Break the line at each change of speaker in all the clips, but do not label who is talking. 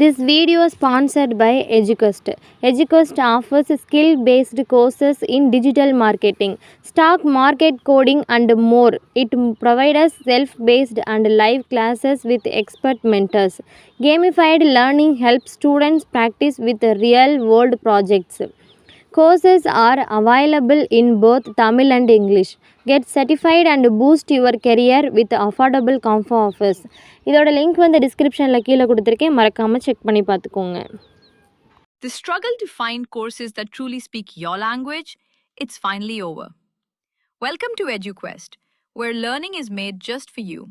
This video is sponsored by Eduquest. Eduquest offers skill-based courses in digital marketing, stock market coding and more. It provides self-based and live classes with expert mentors. Gamified learning helps students practice with real-world projects. Courses are available in both Tamil and English. Get certified and boost your career with affordable comfort offers. இதோட link வந்து டிஸ்கிரிப்ஷனில் கீழே கொடுத்துருக்கேன் மறக்காமல் check பண்ணி பார்த்துக்கோங்க
The struggle to find courses that truly speak your language, it's finally over. Welcome to EduQuest, where learning is made just for you.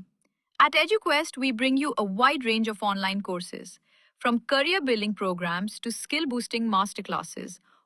At EduQuest, we bring you a wide range of online courses, from career building programs to skill boosting masterclasses,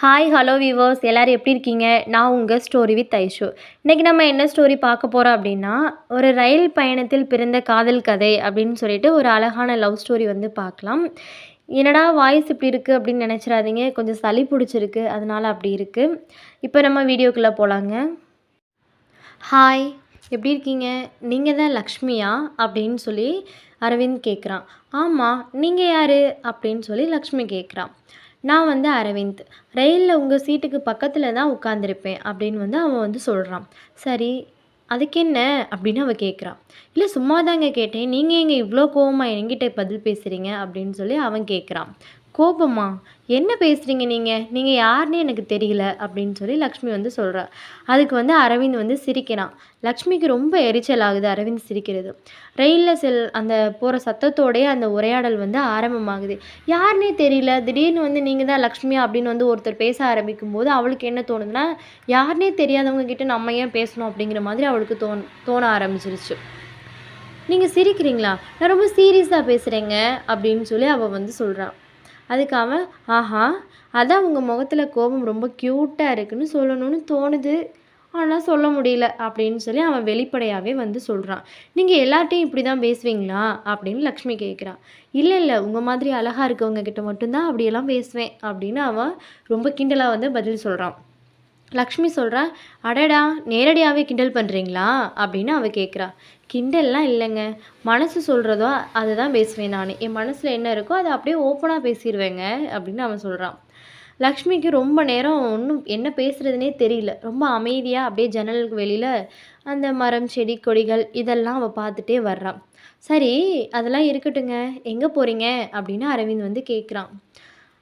Hi hello viewers எல்லோரும் எப்படி இருக்கீங்க? நான் உங்கள் story with Aishu. இன்றைக்கி நம்ம என்ன story பார்க்க போகிறோம் அப்படின்னா ஒரு ரயில் பயணத்தில் பிறந்த காதல் கதை அப்படின்னு சொல்லிட்டு ஒரு அழகான லவ் ஸ்டோரி வந்து பார்க்கலாம். என்னடா வாய்ஸ் இப்படி இருக்குது அப்படின்னு நினச்சிடாதீங்க. கொஞ்சம் சளி பிடிச்சிருக்கு. அதனால் அப்படி இருக்குது இப்போ நம்ம வீடியோக்குள்ளே போகலாங்க ஹாய் எப்படி இருக்கீங்க? நீங்கள் தான் லக்ஷ்மியா? அப்படின்னு சொல்லி அரவிந்த் கேட்குறான் ஆமாம் நீங்கள் யார்? அப்படின்னு சொல்லி லக்ஷ்மி கேட்குறான் நான் வந்து அரவிந்த். ரயிலில் உங்கள் சீட்டுக்கு பக்கத்தில் தான் உட்காந்துருப்பேன் அப்படின்னு வந்து அவன் வந்து சொல்கிறான் சரி அதுக்கு என்ன? அப்படின்னு அவள் கேட்குறான் இல்லை சும்மா தாங்க கேட்டேன். நீங்கள் எங்கே இவ்வளோ கோவமாக என்கிட்ட பதில் பேசுகிறீங்க அப்படின்னு சொல்லி அவன் கேட்குறான் கோபமா? என்ன பேசுகிறீங்க நீங்கள் நீங்கள் யாருன்னு எனக்கு தெரியல அப்படின்னு சொல்லி லக்ஷ்மி வந்து சொல்கிறா அதுக்கு வந்து அரவிந்த் வந்து சிரிக்கிறான். லக்ஷ்மிக்கு ரொம்ப எரிச்சல் ஆகுது அரவிந்த் சிரிக்கிறது. ரயிலில் செல் அந்த போகிற சத்தத்தோடையே அந்த உரையாடல் வந்து ஆரம்பமாகுது. யாருன்னே தெரியல. திடீர்னு வந்து நீங்கள் தான் லக்ஷ்மி அப்படின்னு வந்து ஒருத்தர் பேச ஆரம்பிக்கும் போது அவளுக்கு என்ன தோணுதுன்னா யாருன்னே தெரியாதவங்க கிட்ட நம்ம ஏன் பேசணும்? அப்படிங்கிற மாதிரி அவளுக்கு தோணு தோண ஆரம்பிச்சிருச்சு. நீங்கள் சிரிக்கிறீங்களா? நான் ரொம்ப சீரியஸாக பேசுகிறேங்க அப்படின்னு சொல்லி அவள் வந்து சொல்கிறான் அதுக்கு அவன் ஆஹா அதான் உங்கள் முகத்தில் கோபம் ரொம்ப க்யூட்டாக இருக்குன்னு சொல்லணும்னு தோணுது. ஆனால் சொல்ல முடியல அப்படின்னு சொல்லி அவன் வெளிப்படையாகவே வந்து சொல்கிறான் நீங்கள் எல்லார்ட்டையும் இப்படி தான் பேசுவீங்களா? அப்படின்னு லக்ஷ்மி கேட்குறான் இல்லை இல்லை உங்கள் மாதிரி அழகாக இருக்கவங்க கிட்ட மட்டும்தான் அப்படியெல்லாம் பேசுவேன் அப்படின்னு அவன் ரொம்ப கிண்டலாக வந்து பதில் சொல்கிறான் லக்ஷ்மி சொல்கிறா அடடா நேரடியாகவே கிண்டல் பண்ணுறீங்களா அப்படின்னு அவள் கேட்குறா கிண்டல்லாம் இல்லைங்க. மனசு சொல்கிறதோ அதை தான் பேசுவேன் நான். என் மனசில் என்ன இருக்கோ அதை அப்படியே ஓப்பனாக பேசிடுவேங்க அப்படின்னு அவன் சொல்கிறான் லக்ஷ்மிக்கு ரொம்ப நேரம் ஒன்றும் என்ன பேசுகிறதுனே தெரியல. ரொம்ப அமைதியாக அப்படியே ஜன்னலுக்கு வெளியில் அந்த மரம் செடி கொடிகள் இதெல்லாம் அவள் பார்த்துட்டே வர்றான் சரி அதெல்லாம் இருக்கட்டுங்க. எங்கே போகிறீங்க அப்படின்னு அரவிந்த் வந்து கேட்குறான்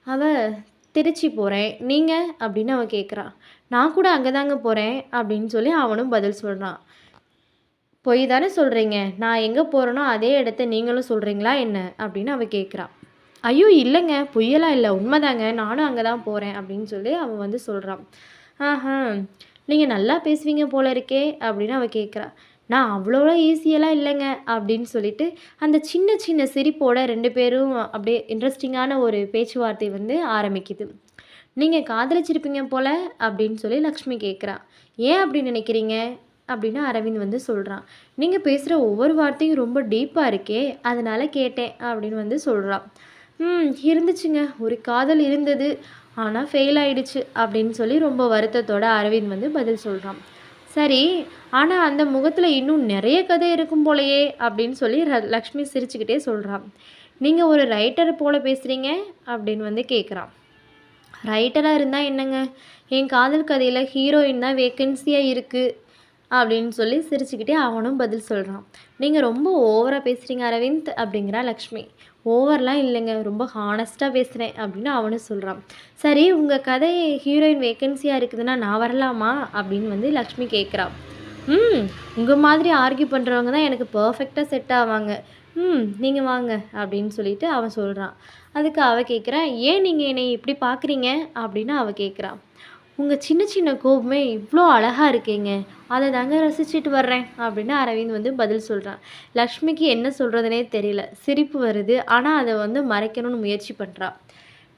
அவள் திருச்சி போகிறேன் நீங்கள் அப்படின்னு அவன் கேட்குறான் நான் கூட அங்கே தாங்க போகிறேன் அப்படின்னு சொல்லி அவனும் பதில் சொல்கிறான் பொய் தானே சொல்கிறீங்க நான் எங்கே போகிறேனோ அதே இடத்த நீங்களும் சொல்கிறீங்களா என்ன? அப்படின்னு அவள் கேட்குறான் ஐயோ இல்லைங்க. பொய்யெல்லாம் இல்லை. உண்மைதாங்க. நானும் அங்கே தான் போகிறேன் அப்படின்னு சொல்லி அவன் வந்து சொல்கிறான் ஆஹா நீங்கள் நல்லா பேசுவீங்க போல இருக்கே அப்படின்னு அவள் கேட்குறா நான் அவ்வளோ ஈஸியெல்லாம் இல்லைங்க அப்படின்னு சொல்லிட்டு அந்த சின்ன சின்ன சிரிப்போட ரெண்டு பேரும் அப்படியே இன்ட்ரெஸ்டிங்கான ஒரு பேச்சுவார்த்தை வந்து ஆரம்பிக்குது. நீங்கள் காதலிச்சிருப்பீங்க போல அப்படின்னு சொல்லி லக்ஷ்மி கேட்குறா ஏன் அப்படி நினைக்கிறீங்க? அப்படின்னு அரவிந்த் வந்து சொல்கிறான் நீங்கள் பேசுகிற ஒவ்வொரு வார்த்தையும் ரொம்ப டீப்பாக இருக்கே அதனால் கேட்டேன் அப்படின்னு வந்து சொல்கிறான் ம் இருந்துச்சுங்க. ஒரு காதல் இருந்தது ஆனால் ஃபெயில் ஆயிடுச்சு அப்படின்னு சொல்லி ரொம்ப வருத்தத்தோட அரவிந்த் வந்து பதில் சொல்கிறான் சரி ஆனால் அந்த முகத்தில் இன்னும் நிறைய கதை இருக்கும் போலையே அப்படின்னு சொல்லி லக்ஷ்மி சிரிச்சுக்கிட்டே சொல்கிறான் நீங்கள் ஒரு ரைட்டர் போல் பேசுகிறீங்க அப்படின்னு வந்து கேட்குறான் ரைட்டராக இருந்தால் என்னங்க? என் காதல் கதையில் ஹீரோயின் தான் வேக்கன்சியாக இருக்குது அப்படின்னு சொல்லி சிரிச்சுக்கிட்டே அவனும் பதில் சொல்கிறான் நீங்கள் ரொம்ப ஓவராக பேசுகிறீங்க அரவிந்த் அப்படிங்கிறா லக்ஷ்மி. ஓவர்லாம் இல்லைங்க ரொம்ப ஹானஸ்ட்டாக பேசுகிறேன் அப்படின்னு அவனும் சொல்கிறான் சரி உங்கள் கதை ஹீரோயின் வேக்கன்சியாக இருக்குதுன்னா நான் வரலாமா? அப்படின்னு வந்து லக்ஷ்மி கேட்குறான் ம் உங்கள் மாதிரி ஆர்கியூ பண்ணுறவங்க தான் எனக்கு பர்ஃபெக்டாக செட் ஆவாங்க. ம் நீங்கள் வாங்க அப்படின்னு சொல்லிட்டு அவன் சொல்கிறான் அதுக்கு அவள் கேட்குறா ஏன் நீங்கள் என்னை இப்படி பார்க்குறீங்க அப்படின்னு அவள் கேட்குறான் உங்கள் சின்ன சின்ன கோபமே இவ்வளோ அழகாக இருக்கீங்க. அதை தாங்க ரசிச்சுட்டு வர்றேன் அப்படின்னு அரவிந்த் வந்து பதில் சொல்கிறான் லக்ஷ்மிக்கு என்ன சொல்கிறதுனே தெரியல. சிரிப்பு வருது. ஆனால் அதை வந்து மறைக்கணும்னு முயற்சி பண்ணுறான்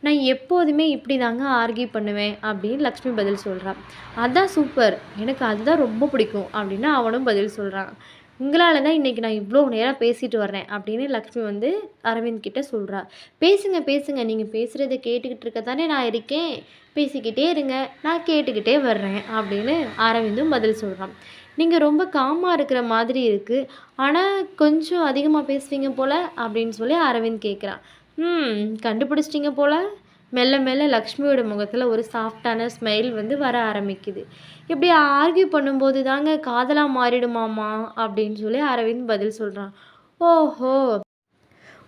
நான் எப்போதுமே இப்படி தாங்க ஆர்கியூ பண்ணுவேன் அப்படின்னு லக்ஷ்மி பதில் சொல்கிறான் அதுதான் சூப்பர். எனக்கு அதுதான் ரொம்ப பிடிக்கும் அப்படின்னு அவனும் பதில் சொல்கிறான் உங்களால் தான் இன்றைக்கி நான் இவ்வளோ நேரம் பேசிட்டு வர்றேன் அப்படின்னு லக்ஷ்மி வந்து அரவிந்த் கிட்டே சொல்கிறா பேசுங்க பேசுங்க. நீங்கள் பேசுகிறத கேட்டுக்கிட்டு இருக்க தானே நான் இருக்கேன். பேசிக்கிட்டே இருங்க. நான் கேட்டுக்கிட்டே வர்றேன் அப்படின்னு அரவிந்தும் பதில் சொல்கிறான் நீங்கள் ரொம்ப காமாக இருக்கிற மாதிரி இருக்குது ஆனால் கொஞ்சம் அதிகமாக பேசுவீங்க போல் அப்படின்னு சொல்லி அரவிந்த் கேட்குறான். ம் கண்டுபிடிச்சிட்டிங்க போல் மெல்ல மெல்ல லக்ஷ்மியோட முகத்தில் ஒரு சாஃப்ட்டான ஸ்மைல் வந்து வர ஆரம்பிக்குது. இப்படி ஆர்கியூ பண்ணும்போது தாங்க காதலாக மாறிடுமாமா அப்படின்னு சொல்லி அரவிந்த் பதில் சொல்கிறான் ஓஹோ!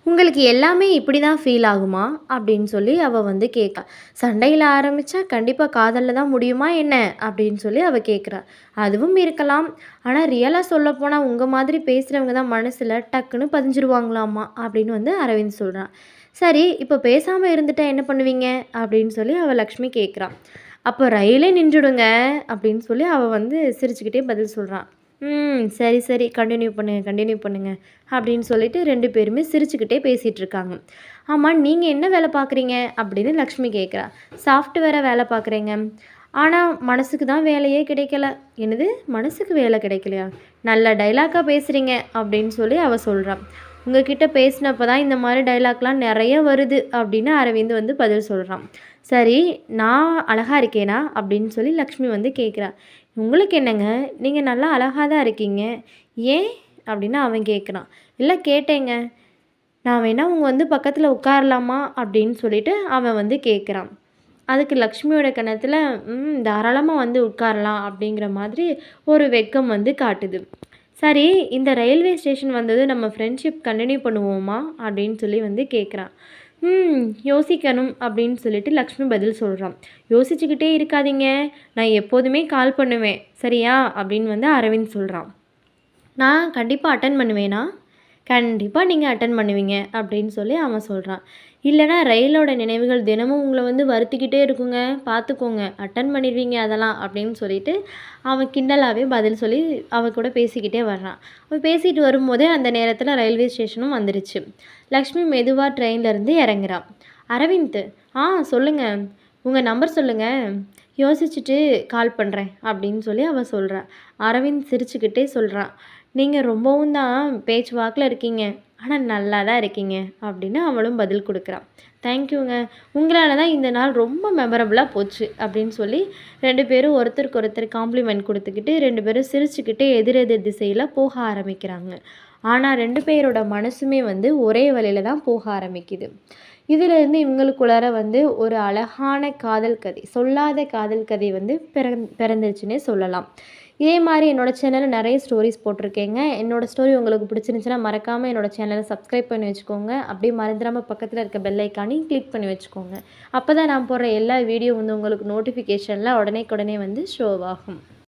உங்களுக்கு எல்லாமே இப்படி தான் ஃபீல் ஆகுமா? அப்படின்னு சொல்லி அவள் வந்து கேட்கா. சண்டையில் ஆரம்பித்தா கண்டிப்பாக காதலில் தான் முடியுமா என்ன? அப்படின்னு சொல்லி அவள் கேட்குறா. அதுவும் இருக்கலாம். ஆனால் ரியலாக சொல்லப்போனால் உங்கள் மாதிரி பேசுகிறவங்க தான் மனசில் டக்குன்னு பதிஞ்சிருவாங்களாமா அப்படின்னு வந்து அரவிந்த் சொல்கிறான் சரி இப்போ பேசாமல் இருந்துட்டா என்ன பண்ணுவீங்க? அப்படின்னு சொல்லி அவள் லக்ஷ்மி கேட்குறான் அப்போ ரயிலே நின்றுடுங்க அப்படின்னு சொல்லி அவள் வந்து சிரிச்சுக்கிட்டே பதில் சொல்கிறான் ம் சரி சரி கண்டினியூ பண்ணுங்கள் கண்டினியூ பண்ணுங்கள் அப்படின்னு சொல்லிட்டு ரெண்டு பேருமே சிரிச்சுக்கிட்டே பேசிகிட்டு இருக்காங்க. ஆமாம் நீங்கள் என்ன வேலை பார்க்குறீங்க? அப்படின்னு லக்ஷ்மி கேட்குறா. சாஃப்ட்வேரை வேலை பார்க்குறேங்க. ஆனால் மனசுக்கு தான் வேலையே கிடைக்கல. என்னது மனசுக்கு வேலை கிடைக்கலையா? நல்ல டைலாக்காக பேசுகிறீங்க அப்படின்னு சொல்லி அவள் சொல்கிறான் உங்ககிட்ட பேசினப்ப தான் இந்த மாதிரி டயலாக்லாம் நிறைய வருது அப்படின்னு அரவிந்த் வந்து பதில் சொல்கிறான் சரி நான் அழகாக இருக்கேனா? அப்படின்னு சொல்லி லக்ஷ்மி வந்து கேட்குறா. உங்களுக்கு என்னங்க? நீங்கள் நல்லா அழகாக தான் இருக்கீங்க. ஏன்? அப்படின்னு அவன் கேட்குறான். இல்லை கேட்டேங்க. நான் வேணால் உங்கள் வந்து பக்கத்தில் உட்காரலாமா? அப்படின்னு சொல்லிட்டு அவன் வந்து கேட்குறான். அதுக்கு லக்ஷ்மியோட கணத்தில் ம் வந்து உட்காரலாம் அப்படிங்கிற மாதிரி ஒரு வெட்கம் வந்து காட்டுது. சரி இந்த ரயில்வே ஸ்டேஷன் வந்தது நம்ம ஃப்ரெண்ட்ஷிப் கண்டினியூ பண்ணுவோமா? அப்படின்னு சொல்லி வந்து கேட்குறான். ம் யோசிக்கணும் அப்படின்னு சொல்லிட்டு லக்ஷ்மி பதில் சொல்கிறான் யோசிச்சுக்கிட்டே இருக்காதீங்க. நான் எப்போதுமே கால் பண்ணுவேன். சரியா? அப்படின்னு வந்து அரவிந்த் சொல்கிறான் நான் கண்டிப்பாக அட்டன் பண்ணுவேனா? கண்டிப்பாக நீங்கள் அட்டன் பண்ணுவீங்க அப்படின்னு சொல்லி அவன் சொல்கிறான் இல்லைனா ரயிலோட நினைவுகள் தினமும் உங்களை வந்து வருத்திக்கிட்டே இருக்குங்க. பார்த்துக்கோங்க. அட்டன் பண்ணிடுவீங்க அதெல்லாம் அப்படின்னு சொல்லிட்டு அவன் கிண்டலாகவே பதில் சொல்லி அவள் கூட பேசிக்கிட்டே வர்றான். அவன் பேசிட்டு வரும்போதே அந்த நேரத்தில் ரயில்வே ஸ்டேஷனும் வந்துடுச்சு லக்ஷ்மி மெதுவா ட்ரெயின்லேருந்து இருந்து அரவிந்த் ஆ சொல்லுங்கள் உங்கள் நம்பர் சொல்லுங்கள் யோசிச்சுட்டு கால் பண்ணுறேன் அப்படின்னு சொல்லி அவள் சொல்கிறான் அரவிந்த் சிரிச்சுக்கிட்டே சொல்கிறான் நீங்கள் ரொம்பவும் தான் பேச்சு வாக்கில் இருக்கீங்க. ஆனால் நல்லா தான் இருக்கீங்க அப்படின்னு அவளும் பதில் கொடுக்குறான் தேங்க்யூங்க. உங்களால் தான் இந்த நாள் ரொம்ப மெமரபுளாக போச்சு அப்படின்னு சொல்லி ரெண்டு பேரும் ஒருத்தருக்கு ஒருத்தர் காம்ப்ளிமெண்ட் கொடுத்துக்கிட்டு ரெண்டு பேரும் சிரிச்சுக்கிட்டே எதிரெதிர் திசையில் போக ஆரம்பிக்கிறாங்க. ஆனால் ரெண்டு பேரோட மனசுமே வந்து ஒரே வழியில தான் போக ஆரம்பிக்குது. இதிலிருந்து இவங்களுக்குள்ளார வந்து ஒரு அழகான காதல் கதை, சொல்லாத காதல் கதை வந்து பிறந் பிறந்துருச்சுன்னே சொல்லலாம். இதே மாதிரி என்னோடய சேனலில் நிறைய ஸ்டோரிஸ் போட்டிருக்கேங்க. என்னோடய ஸ்டோரி உங்களுக்கு பிடிச்சிருந்துச்சுன்னா மறக்காமல் என்னோடய சேனலை சப்ஸ்கிரைப் பண்ணி வச்சுக்கோங்க. அப்படியே மறந்துடாமல் பக்கத்தில் இருக்க பெல்லைக்கானையும் கிளிக் பண்ணி வச்சுக்கோங்க. அப்போ தான் நான் போடுற எல்லா வீடியோ வந்து உங்களுக்கு நோட்டிஃபிகேஷனில் உடனே உடனே வந்து ஷோ ஆகும்.